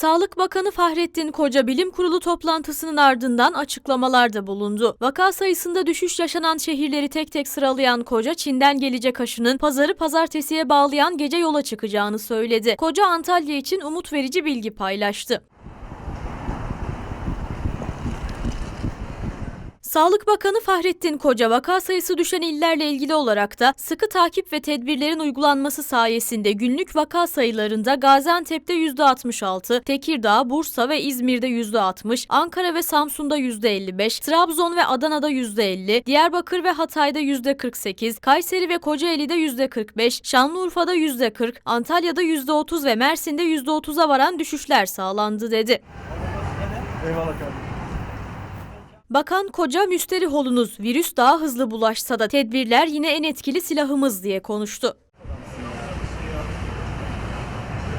Sağlık Bakanı Fahrettin Koca bilim kurulu toplantısının ardından açıklamalarda bulundu. Vaka sayısında düşüş yaşanan şehirleri tek tek sıralayan Koca, Çin'den gelecek aşının pazarı pazartesiye bağlayan gece yola çıkacağını söyledi. Koca Antalya için umut verici bilgi paylaştı. Sağlık Bakanı Fahrettin Koca vaka sayısı düşen illerle ilgili olarak da sıkı takip ve tedbirlerin uygulanması sayesinde günlük vaka sayılarında Gaziantep'te %66, Tekirdağ, Bursa ve İzmir'de %60, Ankara ve Samsun'da %55, Trabzon ve Adana'da %50, Diyarbakır ve Hatay'da %48, Kayseri ve Kocaeli'de %45, Şanlıurfa'da %40, Antalya'da %30 ve Mersin'de %30'a varan düşüşler sağlandı dedi. Eyvallah kardeşim. Bakan Koca müsterih olunuz virüs daha hızlı bulaşsa da tedbirler yine en etkili silahımız diye konuştu.